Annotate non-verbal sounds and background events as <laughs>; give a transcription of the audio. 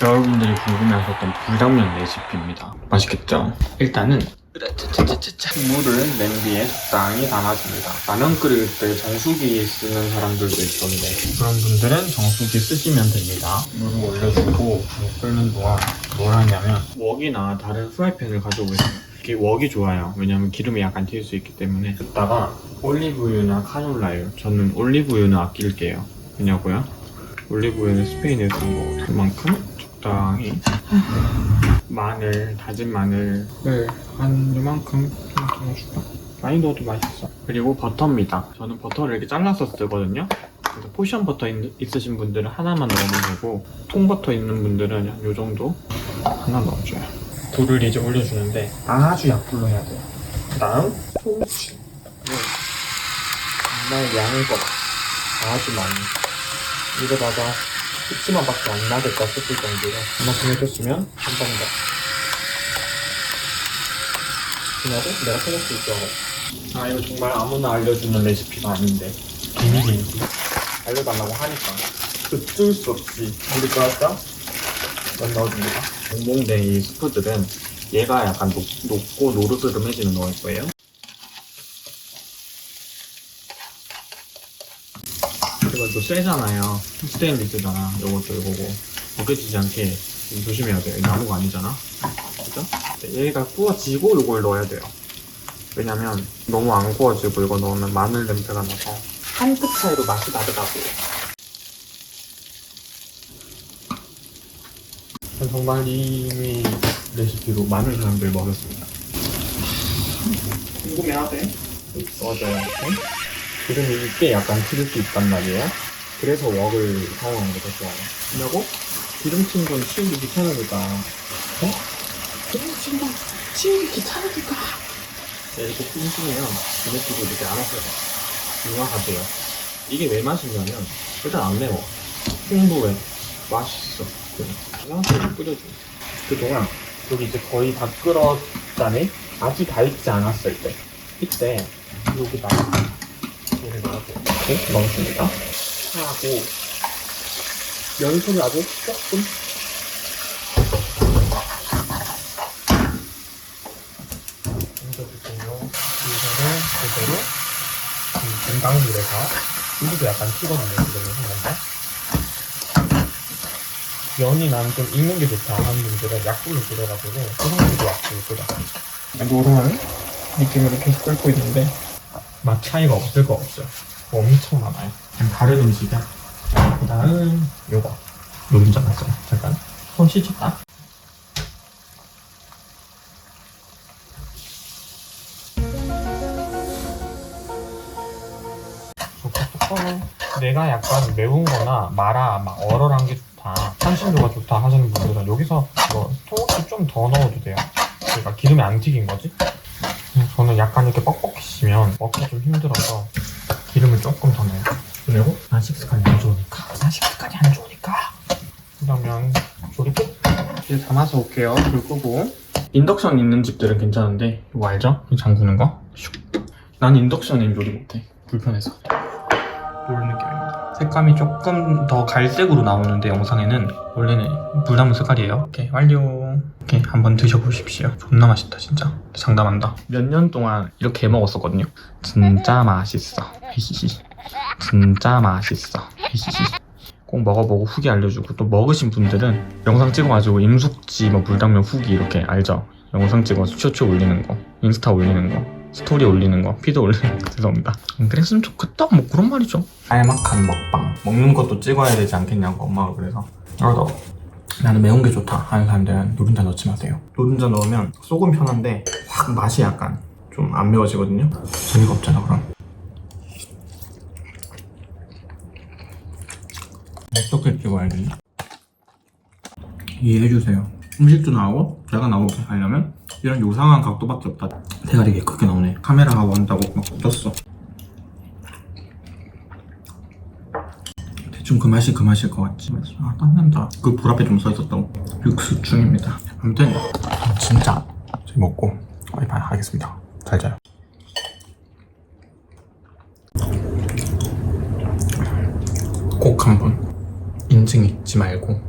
여러분들이 궁금해하셨던 불당면 레시피입니다. 맛있겠죠? 일단은 으라차차차차 물을 냄비에 적당히 담아줍니다. 라면 끓일 때 정수기 쓰는 사람들도 있던데 그런 분들은 정수기 쓰시면 됩니다. 물을 올려주고 물 끓는 동안 뭘 하냐면 웍이나 다른 프라이팬을 가지고 있어요. 이게 웍이 좋아요. 왜냐면 기름이 약간 튈 수 있기 때문에. 이따가 올리브유나 카놀라유. 저는 올리브유는 아낄게요. 왜냐고요? 올리브유는 스페인에서 온 거거든요. 그만큼 적당히 마늘, 다진 마늘을 한 요만큼 좀 넣어줄까? 많이 넣어도 맛있어. 그리고 버터입니다. 저는 버터를 이렇게 잘라서 쓰거든요. 그래서 포션 버터 있, 있으신 분들은 하나만 넣으면 되고 통버터 있는 분들은 한요 정도 하나 넣어줘요. 불을 이제 올려주는데 아주 약불로 해야 돼요. 그 다음 통치. 정말 양을 거다. 아주 많이. 이러다가 후치마밖에 안 나겠다 싶을 정도로 이만큼 해줬으면 한 번 더. 그냐고 내가 생각수 있어. 아 이거 정말 아무나 알려주는 레시피가 아닌데 비밀인지 알려달라고 하니까 어쩔 수 없이 우리 거할까? 넌 넣어줍니다. 몽몽대 이 스프들은 얘가 약간 녹, 녹고 노르스름해지는 거일 거예요. 이거 또 세잖아요. 스테인리스잖아. 요것도 이거고 벗겨지지 않게 좀 조심해야 돼요. 이 나무가 아니잖아. 그죠? 네, 얘가 구워지고 이걸 넣어야 돼요. 왜냐면 너무 안 구워지고 이거 넣으면 마늘 냄새가 나서 한 끗 차이로 맛이 다르다고. 전 정말 이미 레시피로 많은 사람들 먹였습니다. 궁금해하대. 넣어줘야 돼. 기름이 있게 약간 튀길 수 있단 말이에요. 그래서 웍을 사용하는 게 더 좋아요. 왜냐고? 기름튄 건 치우기 귀찮으니까. 어? 기름튄 건 치우기 귀찮으니까. 네, 이렇게 띵띵해요. 기름튀고 이렇게 알아서 중화하세요. 이게 왜 맛있냐면, 일단 안 매워. 풍부해. 맛있어. 그냥 뿌려줘. 그동안 여기 이제 거의 다 끓었다네? 아주 다 익지 않았을 때. 이때 여기다가 넣어서 이렇게 넣었습니다. 하고 연수를 아주 조금 얹어주세요. 이거를 그대로 이 된장물에서 여기도 약간 튀거든요. 지금 했는데 면이 난좀 익는 게 좋다 하는 분들은 약불로 끓여가지고 소금물도 약불로 끓여. 노란 느낌으로 계속 끓고 있는데 맛 차이가 없을 거 없죠. 엄청 많아요. 그냥 다른 음식이야. 그 다음 요거 노른자 맞어요. 잠깐 손 씻었다. 내가 약간 매운 거나 마라, 막 얼얼한 게 좋다, 향신료가 좋다 하시는 분들은 여기서 뭐 통후추 좀더 넣어도 돼요. 그러니까 기름이 안 튀긴 거지. 음, 저는 약간 이렇게 뻑뻑해지면 먹기 좀 힘들어서 기름을 조금 더 넣어요. 그리고 난 식습관이 안 좋으니까. 난 식습관이 안 좋으니까. 그러면 조리 끝. 이제 담아서 올게요. 불 끄고. 인덕션 있는 집들은 괜찮은데 이거 알죠? 이 잠그는 거? 슉. 난 인덕션엔 요리 못해. 불편해서. 이런 느낌입니다. 색감이 조금 더 갈색으로 나오는데 영상에는 원래는 불나무 색깔이에요. 오케이 완료. 이렇게 한번 드셔보십시오. 존나 맛있다 진짜. 장담한다. 몇 년 동안 이렇게 해 먹었었거든요. 진짜 맛있어. 히히히. 진짜 맛있어. 히히히. 꼭 먹어보고 후기 알려주고 또 먹으신 분들은 영상 찍어가지고 임숙지 뭐 불당면 후기 이렇게 알죠? 영상 찍어서 쇼츠 올리는 거, 인스타 올리는 거, 스토리 올리는 거, 피드 올리는 거 <laughs> 죄송합니다. 음, 그랬으면 좋겠다 뭐 그런 말이죠. 알막한 먹방 먹는 것도 찍어야 되지 않겠냐고 엄마가 그래서 그래서 나는 매운 게 좋다 하는 사람들은 노른자 넣지 마세요. 노른자 넣으면 속은 편한데 확 맛이 약간 좀 안 매워지거든요. 재미가 없잖아 그럼. 어떻게 찍어야 되지? 이해해주세요. 음식도 나오고 내가 나오게 하려면 이런 요상한 각도밖에 없다. 대가리 게 크게 나오네. 카메라가 원다고 막 떴어. 대충 그 맛이 그 맛일 것 같지. 아 땀난다. 그 불 앞에 좀서 있었다고. 육수 중입니다. 아무튼 진짜 저희 먹고 와이파이 하겠습니다. 잘 자요. 꼭 한번 인증 잊지 말고